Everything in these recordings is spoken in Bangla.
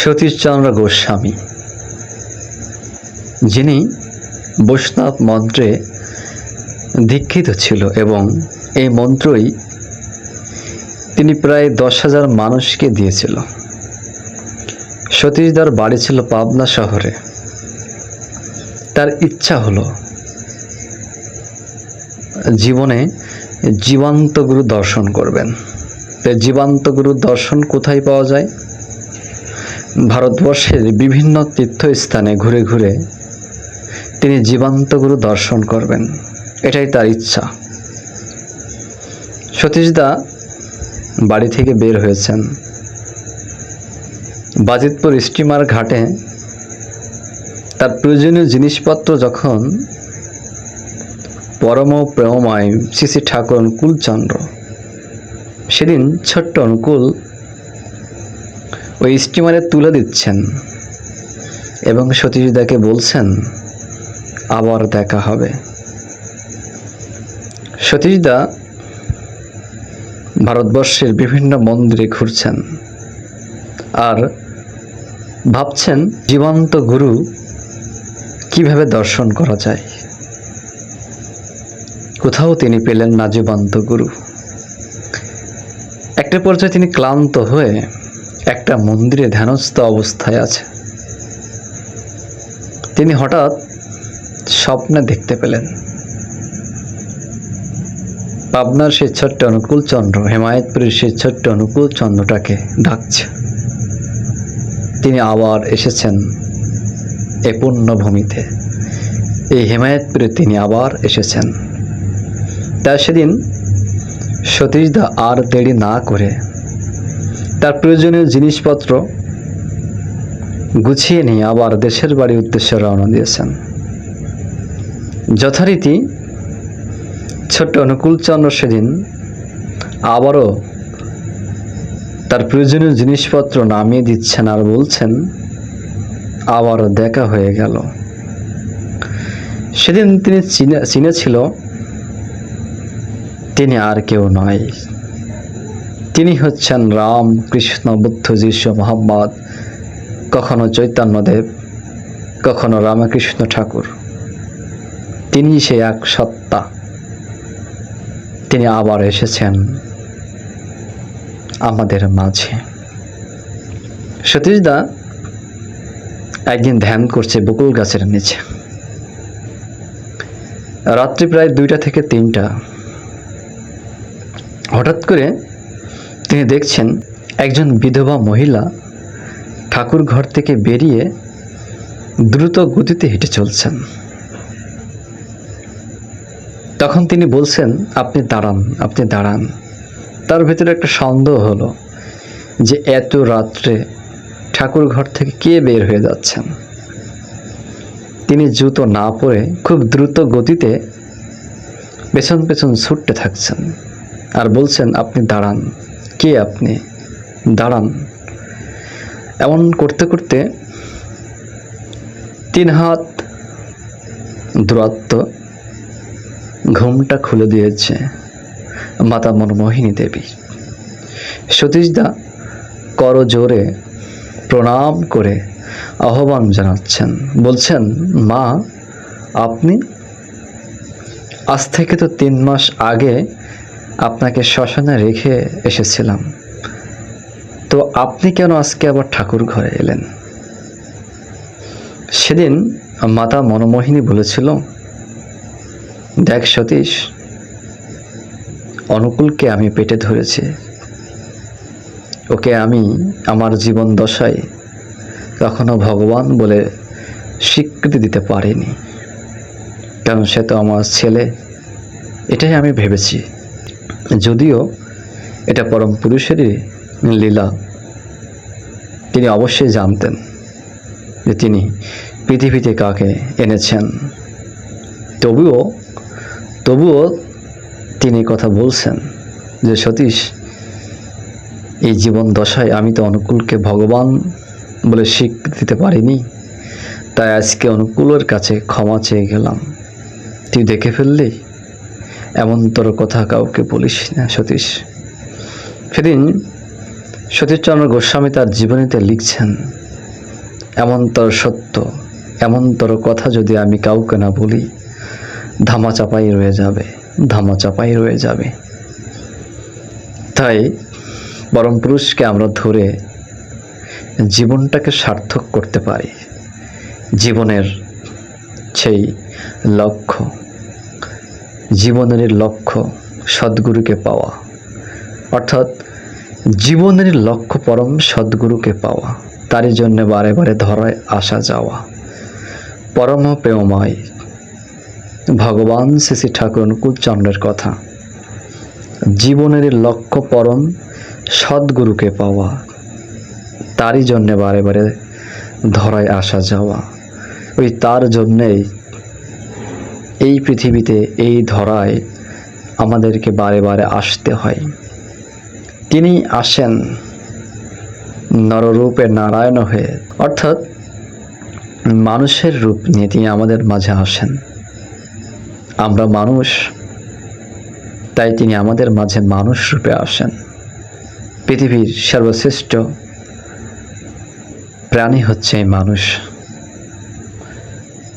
সতীশচন্দ্র গোস্বামী, যিনি বৈষ্ণব মন্ত্রে দীক্ষিত ছিল এবং এই মন্ত্রই তিনি প্রায় দশ হাজার মানুষকে দিয়েছিল। সতীশদার বাড়ি ছিল পাবনা শহরে। তার ইচ্ছা হলো জীবনে জীবন্ত গুরু দর্শন করবেন। তো জীবন্ত গুরু দর্শন কোথায় পাওয়া যায়? ভারতবর্ষের বিভিন্ন তীর্থস্থানে ঘুরে ঘুরে তিনি জীবন্ত গুরু দর্শন করবেন। এটাই তার ইচ্ছা। সতীশদা বাড়ি থেকে বের হয়েছেন। বাজিতপুর স্টিমার ঘাটে তার প্রয়োজনীয় জিনিসপত্র যখন পরম প্রেমময় শ্রী শ্রী ঠাকুর অনুকূলচন্দ্র, সেদিন ছোট্ট অনুকূল ওই স্টিমারে তুলে দিচ্ছেন এবং সতীশদাকে বলছেন, আবার দেখা হবে। সতীশদা ভারতবর্ষের বিভিন্ন মন্দিরে ঘুরছেন আর ভাবছেন জীবন্ত গুরু কীভাবে দর্শন করা যায়। কোথাও তিনি পেলেন না জীবন্ত গুরু। একটা পর্যায়ে তিনি ক্লান্ত হয়ে একটা মন্দিরে ধ্যানস্থ অবস্থায় আছে। তিনি হঠাৎ স্বপ্নে দেখতে পেলেন। পাবনার সেই ছোট্ট অনুকূল চন্দ্র, হেমায়তপুরের সেই ছোট্ট অনুকূল চন্দ্রটাকে ডাকছে। তিনি আবার এসেছেন এ পুণ্যভূমিতে। এই হেমায়তপুরে তিনি আবার এসেছেন। তা সেদিন সতীশদা আর দেরি না করে তার প্রয়োজনীয় জিনিসপত্র গুছিয়ে নিয়ে আবার দেশের বাড়ির উদ্দেশ্যে রওনা দিয়েছেন। যথারীতি ছোট্ট অনুকূলচন্দ্র সেদিন আবারও তার প্রয়োজনীয় জিনিসপত্র নামিয়ে দিচ্ছেন আর বলছেন, আবারও দেখা হয়ে গেল। সেদিন তিনি চিনে, চিনেছিল, তিনি আর কেউ নয়। তিনি হচ্ছেন রাম কৃষ্ণ বুদ্ধ যিশু মোহাম্মদ, কখনো চৈতন্যদেব, কখনো রামকৃষ্ণ ঠাকুর। তিনি সে এক সত্তা। তিনি আবার এসেছেন আমাদের মাঝে। সতীশদা একদিন ধ্যান করছে বকুল গাছের নিচে। রাত্রি প্রায় দুইটা থেকে তিনটা। হঠাৎ করে তিনি দেখছেন একজন বিধবা মহিলা ঠাকুর ঘর থেকে বেরিয়ে দ্রুত গতিতে হেঁটে চলছেন। তখন তিনি বলছেন, আপনি দাঁড়ান আপনি দাঁড়ান। তার ভেতরে একটা সন্দেহ হলো যে এত রাত্রে ঠাকুর ঘর থেকে কে বের হয়ে যাচ্ছেন। তিনি জুতো না পরে খুব দ্রুত গতিতে পেছন পেছন ছুটতে থাকছেন আর বলছেন, আপনি দাঁড়ান। কে আপনি? দাঁড়ান। এমন করতে করতে তিন হাত দূরত্ব ঘুমটা খুলে দিয়েছে মাতা মনমোহিনী দেবী। সতীশদা কর জোরে প্রণাম করে আহ্বান জানাচ্ছেন। বলছেন, মা, আপনি? আজ থেকে তো তিন মাস আগে আপনাকে শ্মশানে রেখে এসেছিলাম। তো আপনি কেন আজকে আবার ঠাকুর ঘরে এলেন? সেদিন মাতা মনমোহিনী বলেছিল, দেখ সতীশ, অনুকূলকে আমি পেটে ধরেছি। ওকে আমি আমার জীবন দশায় কখনো ভগবান বলে স্বীকৃতি দিতে পারিনি। কারণ সে তো আমার ছেলে, এটাই আমি ভেবেছি। যদিও এটা পরম পুরুষেরই লীলা, তিনি অবশ্যই জানতেন যে তিনি পৃথিবীতে কাকে এনেছেন। তবুও তবুও তিনি কথা বলছেন যে, সতীশ, এই জীবন দশায় আমি তো অনুকূলকে ভগবান বলে স্বীকৃতি দিতে পারিনি, তাই আজকে অনুকূলের কাছে ক্ষমা চেয়ে গেলাম। তুই দেখে ফেললি? এমন তোর কথা কাউকে বলিস না, সতীশ। সেদিন সতীশচন্দ্র গোস্বামী তার জীবনীতে লিখছেন এমনতর সত্য এমনতর কথা যদি আমি কাউকে না বলি, ধামা চাপাই রয়ে যাবে, ধামা চাপাই রয়ে যাবে। তাই পরম পুরুষকে আমরা ধরে জীবনটাকে সার্থক করতে পারি। জীবনের সেই লক্ষ্য। জীবনের লক্ষ্য সদ্গুরুকে পাওয়া। অর্থাৎ জীবনের লক্ষ্য পরম সদ্গুরুকে পাওয়া। তারই জন্য বারে বারে ধরায় আসা যাওয়া। পরম প্রেমময়। ভগবান শ্রী ঠাকুর অনুকূলচন্দ্রের কথা। জীবনের লক্ষ্য পরম সদ্গুরুকে পাওয়া। তারই জন্যে বারে বারে ধরায় আসা যাওয়া। ওই তার জন্যেই এই পৃথিবীতে এই ধরায় আমাদেরকে বারে বারে আসতে হয়। তিনি আসেন নররূপে নারায়ণ হয়ে, অর্থাৎ মানুষের রূপ নিয়ে তিনি আমাদের মাঝে আসেন। আমরা মানুষ, তাই তিনি আমাদের মাঝে মানুষ রূপে আসেন। পৃথিবীর সর্বশ্রেষ্ঠ প্রাণী হচ্ছে এই মানুষ।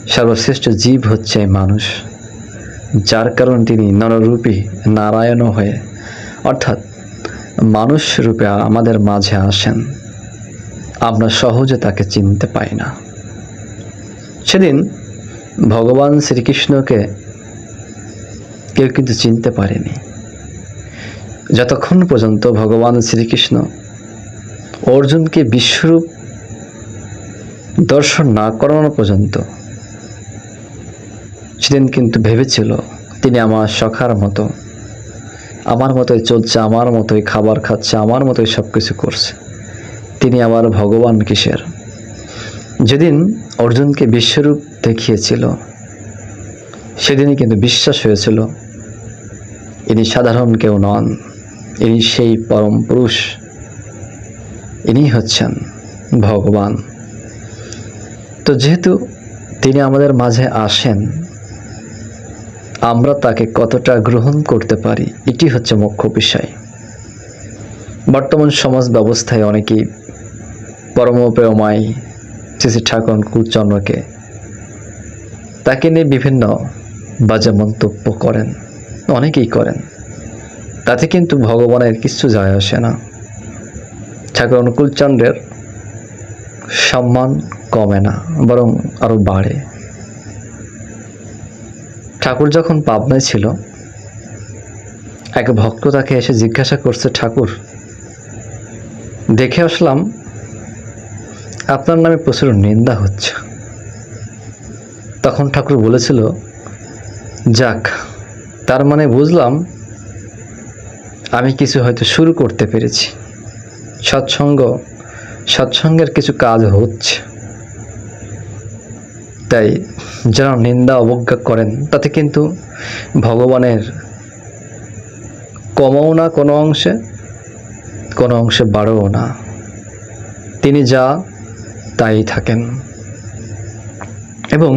সর্বশ্রেষ্ঠ জীব হচ্ছে মানুষ, যার কারণ তিনি নররূপী নারায়ণ হয়ে, অর্থাৎ মানুষ রূপে আমাদের মাঝে আসেন। আমরা সহজে তাকে চিনতে পাই না। সেদিন ভগবান শ্রীকৃষ্ণকে কেউ কিন্তু চিনতে পারেনি। যতক্ষণ পর্যন্ত ভগবান শ্রীকৃষ্ণ অর্জুনকে বিশ্বরূপ দর্শন না করানো পর্যন্ত সেদিন কিন্তু ভেবেছিল, তিনি আমার সখার মতো। আমার মতোই চলছে, আমার মতোই খাবার খাচ্ছে, আমার মতোই সব কিছু করছে। তিনি আমার ভগবান কিসের? যেদিন অর্জুনকে বিশ্বরূপ দেখিয়েছিল, সেদিনই কিন্তু বিশ্বাস হয়েছিল, ইনি সাধারণ কেউ নন, ইনি সেই পরম পুরুষ ইনি হচ্ছেন ভগবান। তো যেহেতু তিনি আমাদের মাঝে আসেন আমরা তাকে কতটা গ্রহণ করতে পারি, এটি হচ্ছে মুখ্য বিষয়। বর্তমান সমাজ ব্যবস্থায় অনেকেই পরমপ্রেমায় শ্রী ঠাকুর কুলচন্দ্রকে তাকে নিয়ে বিভিন্ন বাজে মন্তব্য করেন, অনেকেই করেন। তাতে কিন্তু ভগবানের কিছু যায় আসে না। ঠাকুর অনুকূলচন্দ্রের সম্মান কমে না, বরং আরও বাড়ে। ঠাকুর যখন পাবনায় ছিল, এক ভক্ত তাকে এসে জিজ্ঞাসা করছে, ঠাকুর, দেখে আসলাম আপনার নামে প্রচুর নিন্দা হচ্ছে। তখন ঠাকুর বলেছিল, যাক, তার মানে বুঝলাম আমি কিছু হয়তো শুরু করতে পেরেছি। সৎসঙ্গ, সৎসঙ্গের কিছু কাজ হচ্ছে। তাই যারা নিন্দা অবজ্ঞা করেন, তাতে কিন্তু ভগবানের কমও না কোনো অংশে কোনো অংশে বাড়ও না। তিনি যা, তাই থাকেন। এবং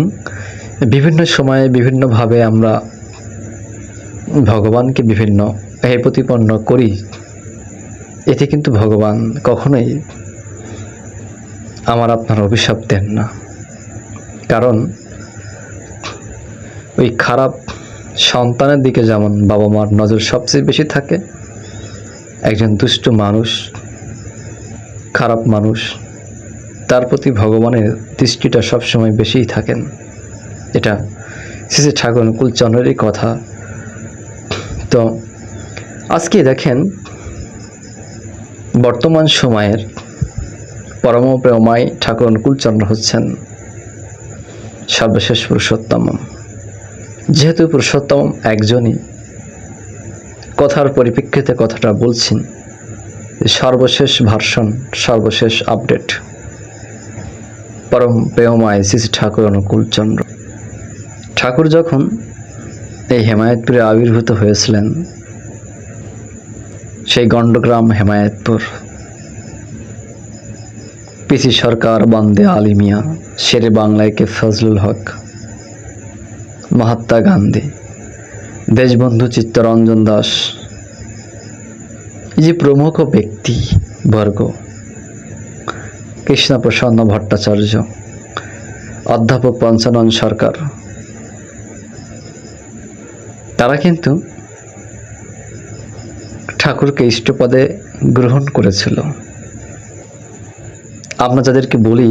বিভিন্ন সময়ে বিভিন্নভাবে আমরা ভগবানকে বিভিন্ন হে প্রতিপন্ন করি, এতে কিন্তু ভগবান কখনোই আমার আপনার অভিশাপ দেন না। কারণ ওই খারাপ সন্তানের দিকে যেমন বাবা মার নজর সবচেয়ে বেশি থাকে, একজন দুষ্ট মানুষ, খারাপ মানুষ, তার প্রতি ভগবানের দৃষ্টিটা সবসময় বেশিই থাকেন। এটা শ্রী ঠাকুর কুলচন্দ্রেরই কথা। তো আজকে দেখেন, বর্তমান সময়ের পরম প্রেমায় ঠাকুর অনুকূলচন্দ্র হচ্ছেন। সর্বশেষ পুরুষোত্তম। যেহেতু পুরুষোত্তম একজনই, কথার পরিপ্রেক্ষিতে কথাটা বলছেন, সর্বশেষ ভার্সন, সর্বশেষ আপডেট। পরম প্রেমায় শ্রী ঠাকুর অনুকূলচন্দ্র ঠাকুর যখন এই হেমায়তপুরে আবির্ভূত হয়েছিলেন, সেই গণ্ডগ্রাম হেমায়তপুর পিসি সরকার বন্দে আলিমিয়া শেরে বাংলায় কে ফজলুল হক, মহাত্মা গান্ধী, দেশবন্ধু চিত্তরঞ্জন দাস। যে প্রমুখ ব্যক্তি বর্গ কৃষ্ণপ্রসন্ন ভট্টাচার্য, অধ্যাপক পঞ্চানন সরকার, তারা কিন্তু ঠাকুরকে ইষ্টপদে গ্রহণ করেছিল। আমরা যাদেরকে বলি,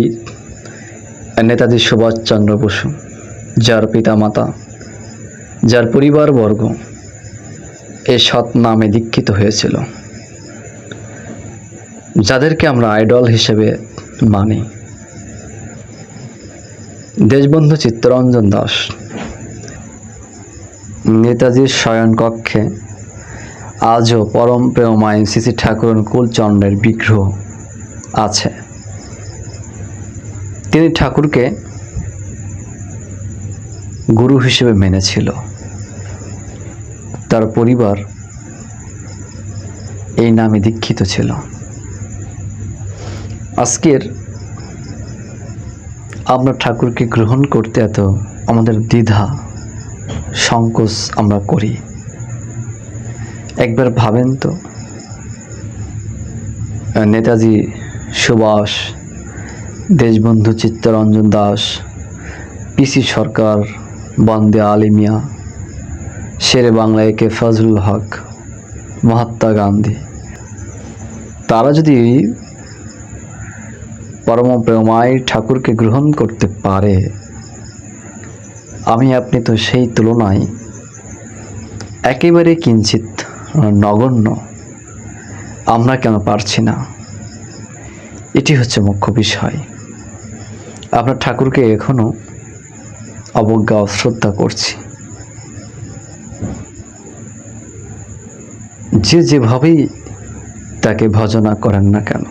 নেতাজি সুভাষচন্দ্র বসু, যার পিতামাতা, যার পরিবারবর্গ এ সৎ নামে দীক্ষিত হয়েছিল, যাদেরকে আমরা আইডল হিসেবে মানি। দেশবন্ধু চিত্তরঞ্জন দাস, নেতাজির শয়নকক্ষে আজও পরম প্রেমায় শ্রী ঠাকুর কুলচন্দ্রের বিগ্রহ আছে। তিনি ঠাকুরকে গুরু হিসেবে মেনেছিল। তার পরিবার এই নামে দীক্ষিত ছিল। আজকের আমরা ঠাকুরকে গ্রহণ করতে এত আমাদের দ্বিধা, সংকোচ আমরা করি। একবার ভাবেন তো, নেতাজি সুভাষ দেশবন্ধু চিত্তরঞ্জন দাস, পিসি সরকার বন্দে আলিমিয়া, শেরে বাংলা একে ফজলুল হক, মহাত্মা গান্ধী। তারা যদি পরম প্রেমায় ঠাকুরকে গ্রহণ করতে পারে, আমি আপনি তো সেই তুলনায় একেবারে কিঞ্চিত নগণ্য। আমরা কেন পারছি না? এটি হচ্ছে মুখ্য বিষয়। আমরা ঠাকুরকে এখনও অবজ্ঞা অশ্রদ্ধা করছি। যে যেভাবেই তাকে ভজনা করেন না কেন,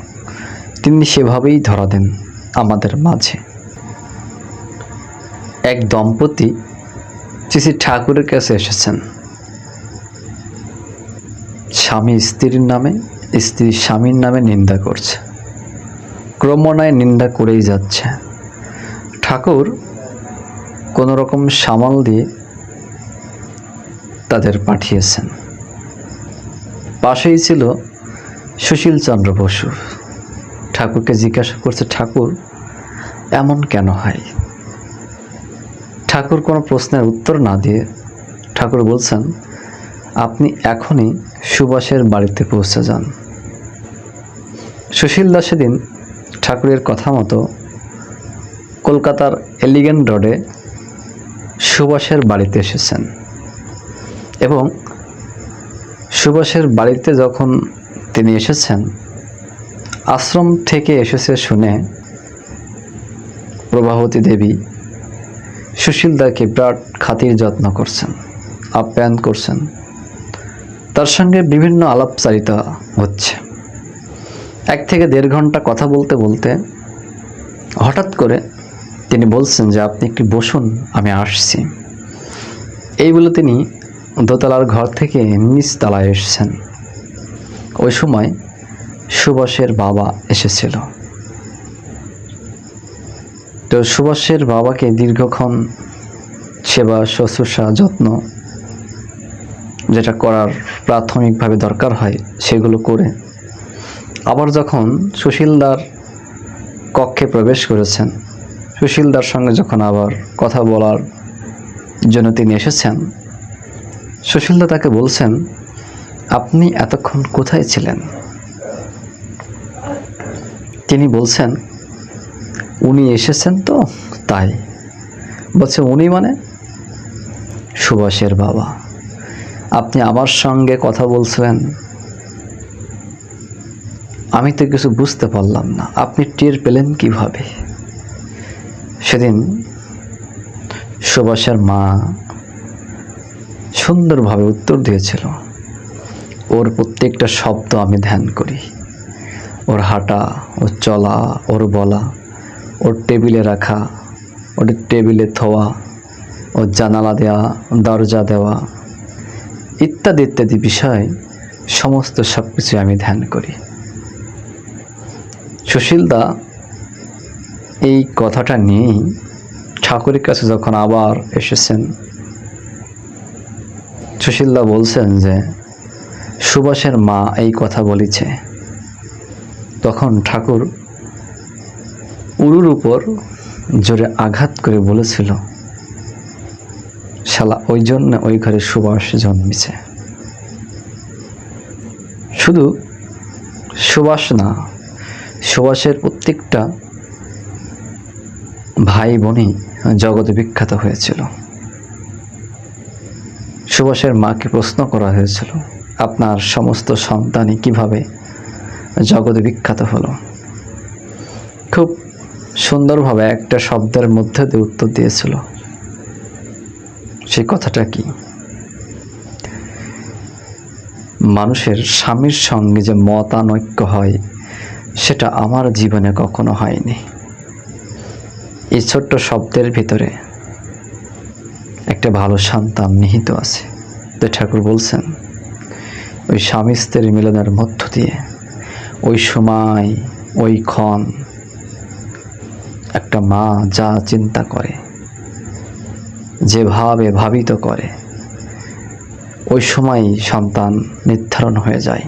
তিনি সেভাবেই ধরা দেন আমাদের মাঝে। এক দম্পতি শ্রী ঠাকুরের কাছে এসেছেন, স্বামী স্ত্রীর নামে, স্ত্রী স্বামীর নামে নিন্দা করছে। ক্রমান্বয়ে নিন্দা করেই যাচ্ছে। ঠাকুর কোনো রকম সামাল দিয়ে তাদের পাঠিয়েছেন। পাশেই ছিল সুশীল চন্দ্র বসু। ঠাকুরকে জিজ্ঞাসা করছে, ঠাকুর, এমন কেন হয়? ঠাকুর কোনো প্রশ্নের উত্তর না দিয়ে ঠাকুর বলছেন, আপনি এখনই সুভাষের বাড়িতে পৌঁছে যান। সুশীল দাস সেদিন ঠাকুরের কথা মতো কলকাতার এলিগেন্ট রোডে সুভাষের বাড়িতে এসেছেন। এবং সুভাষের বাড়িতে যখন তিনি এসেছেন, আশ্রম থেকে এসেছে শুনে প্রভাবতী দেবী সুশীলদাকে বিরাট খাতির যত্ন করছেন, আপ্যায়ন করছেন। তার সঙ্গে বিভিন্ন আলাপচারিতা হচ্ছে। এক থেকে দেড় ঘণ্টা কথা বলতে বলতে হঠাৎ করে তিনি বলছেন যে, আপনি একটু বসুন, আমি আসছি। এই বলে তিনি দোতলার ঘর থেকে নিচ তলায় এসেছেন। ওই সময় সুভাষের বাবা এসেছিল। তো সুভাষের বাবাকে দীর্ঘক্ষণ সেবা, শুশ্রূষা, যত্ন যেটা করার প্রাথমিকভাবে দরকার হয়, সেগুলো করে আবার যখন সুশীলদার কক্ষে প্রবেশ করেছেন সুশীলদার সঙ্গে যখন আবার কথা বলার জন্য তিনি এসেছেন, সুশীলদা তাকে বলছেন, আপনি এতক্ষণ কোথায় ছিলেন? তিনি বলছেন, উনি এসেছেন তো, তাই। বলছে, উনি মানে? সুভাষের বাবা। আপনি আমার সঙ্গে কথা বলছিলেন? আমি তো কিছু বুঝতে পারলাম না। আপনি টের পেলেন কীভাবে? সেদিন সুভাষের মা সুন্দরভাবে উত্তর দিয়েছিল, ওর প্রত্যেকটা শব্দ আমি ধ্যান করি। ওর হাঁটা, ওর চলা, ওর বলা, ওর টেবিলে রাখা, ওর টেবিলে থোয়া, ওর জানালা দেওয়া দরজা দেওয়া, ইত্যাদি ইত্যাদি বিষয়, সমস্ত সব কিছু আমি ধ্যান করি। সুশীলদা এই কথাটা নিয়েই ঠাকুরের কাছে যখন আবার এসেছেন, সুশীলদা বলছেন যে, সুভাষের মা এই কথা বলিছে। তখন ঠাকুর উরুর উপর জোরে আঘাত করে বলেছিল, শালা, ওই জন্য ওই ঘরে সুবাস জন্মেছে। শুধু সুবাস না সুবাসের প্রত্যেকটা ভাই বোনই জগতে বিখ্যাত হয়েছিল। সুভাষের মাকে প্রশ্ন করা হয়েছিল, আপনার সমস্ত সন্তানই কীভাবে জগতে বিখ্যাত হলো? খুব সুন্দরভাবে একটা শব্দের মধ্যে দিয়ে উত্তর দিয়েছিল সেই কথাটা কি? মানুষের স্বামীর সঙ্গে যে মতানৈক্য হয়, সেটা আমার জীবনে কখনো হয়নি। এই ছোট্ট শব্দের ভিতরে একটা ভালো সন্তান নিহিত আছে। তো ঠাকুর বলছেন, ওই স্বামী মিলনের মধ্য দিয়ে ওই সময়, ওই ক্ষণ একটা মা যা চিন্তা করে, যেভাবে ভাবিত করে, ওই সময় সন্তান নির্ধারণ হয়ে যায়।